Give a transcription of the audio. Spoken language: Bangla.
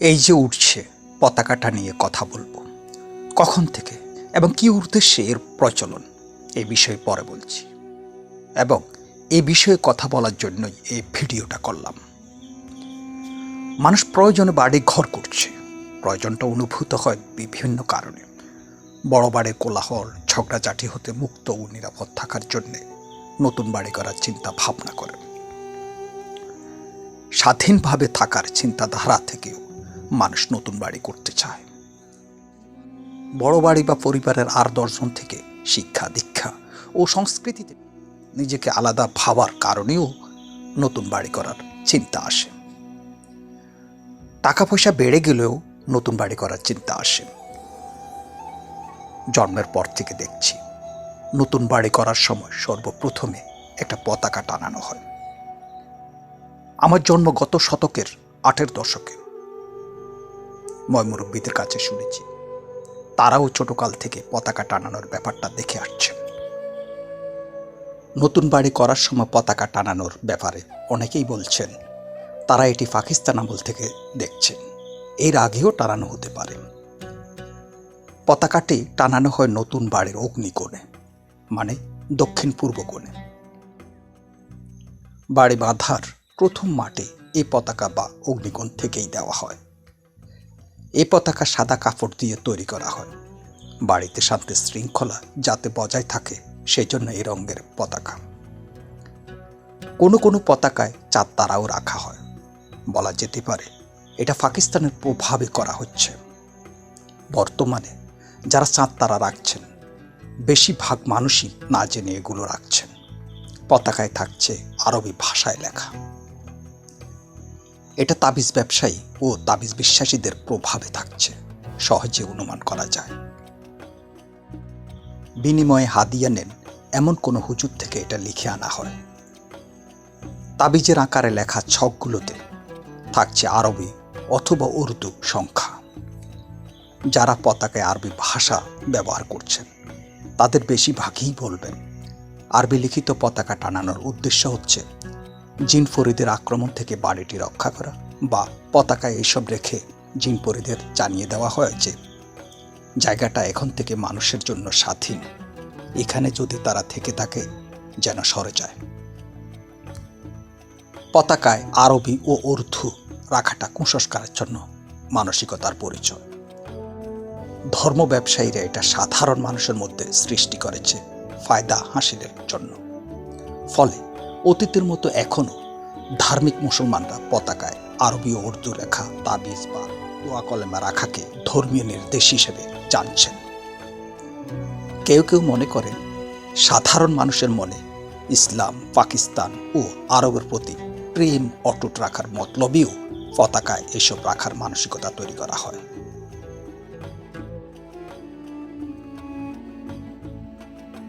এই যে উঠছে, পতাকাটা নিয়ে কথা বলব। কখন থেকে এবং কি উদ্দেশ্যে এর প্রচলন এই বিষয়ে পরে বলছি। এবং এই বিষয়ে কথা বলার জন্যই এই ভিডিওটা করলাম। মানুষ প্রয়োজনে বাড়ি ঘর করছে। প্রয়োজনটা অনুভূত হয় বিভিন্ন কারণে। বড় বাড়ির কোলাহল, ঝগড়াঝাটি হতে মুক্ত ও নিরাপদ থাকার জন্যে নতুন বাড়ি করার চিন্তা ভাবনা করে। স্বাধীনভাবে থাকার চিন্তাধারা থেকেও মানুষ নতুন বাড়ি করতে চায়। বড় বাড়ি বা পরিবারের আর দর্শন থেকে শিক্ষা, দীক্ষা ও সংস্কৃতিতে নিজেকে আলাদা ভাবার কারণেও নতুন বাড়ি করার চিন্তা আসে। টাকা পয়সা বেড়ে গেলেও নতুন বাড়ি করার চিন্তা আসে। জন্মের পর থেকে দেখছি, নতুন বাড়ি করার সময় সর্বপ্রথমে একটা পতাকা টানানো হয়। আমার জন্ম গত শতকের আটের দশকে। ময়মুরব্বীদের কাছে শুনেছি। তারাও ছোটকাল থেকে পতাকা টানানোর ব্যাপারটা দেখে আসছেন নতুন বাড়ি করার সময় পতাকা টানানোর ব্যাপারে অনেকেই বলছেন, তারা এটি পাকিস্তান আমল থেকে দেখছেন এর আগেও টানানো হতে পারে। পতাকাটি টানানো হয় নতুন বাড়ির অগ্নিকোণে মানে দক্ষিণ পূর্ব কোণে। বাড়ি বাঁধার প্রথম মাটি এই পতাকা বা অগ্নিকোণ থেকেই দেওয়া হয়। এই পতাকা সাদা কাপড় দিয়ে তৈরি করা হয়। বাড়িতে শান্তি শৃঙ্খলা যাতে বজায় থাকে সেই জন্য এই রঙের পতাকা। কোনো কোনো পতাকায় চার তারাও রাখা হয়। বলা যেতে পারে, এটা পাকিস্তানের প্রভাবে করা হচ্ছে। বর্তমানে যারা চাঁদ তারা রাখছেন, বেশিরভাগ মানুষই না জেনে এগুলো রাখছেন। পতাকায় থাকছে আরবি ভাষায় লেখা। এটা তাবিজ ব্যবসায়ী ও তাবিজ বিশ্বাসীদের প্রভাবে থাকছে, সহজে অনুমান করা যায়। বিনিময়ে হাদিয়া নেন, এমন কোনো হুজুর থেকে এটা লিখে আনা হয়। তাবিজের আকারে লেখা ছকগুলোতে থাকছে আরবি অথবা উর্দু সংখ্যা। যারা পতাকায় আরবি ভাষা ব্যবহার করছেন, তাদের বেশিরভাগই বলবেন, আরবি লিখিত পতাকা টানানোর উদ্দেশ্য হচ্ছে জিন ফরিদের আক্রমণ থেকে বাড়িটি রক্ষা করা বা পতাকায় এসব রেখে জিন পরিদের জানিয়ে দেওয়া হয়েছে। জায়গাটা এখন থেকে মানুষের জন্য স্বাধীন। এখানে যদি তারা থেকে থাকে, যেন সরে যায়। পতাকায় আরবি ও উর্দু রাখাটা কুসংস্কারের জন্য মানসিকতার পরিচয়। ধর্ম ব্যবসায়ীরা এটা সাধারণ মানুষের মধ্যে সৃষ্টি করেছে, ফায়দা হাসিলের জন্য। ফলে অতীতের মতো এখনও ধার্মিক মুসলমানরা পতাকায় আরবি উর্দু রেখা, তাবিজ বা দোয়া কলেমা রাখাকে ধর্মীয় নির্দেশ হিসেবে জানছেন। কেউ কেউ মনে করেন, সাধারণ মানুষের মনে ইসলাম, পাকিস্তান ও আরবের প্রতি প্রেম, অটুট রাখার মতলবেও পতাকায় এসব রাখার মানসিকতা তৈরি করা হয়।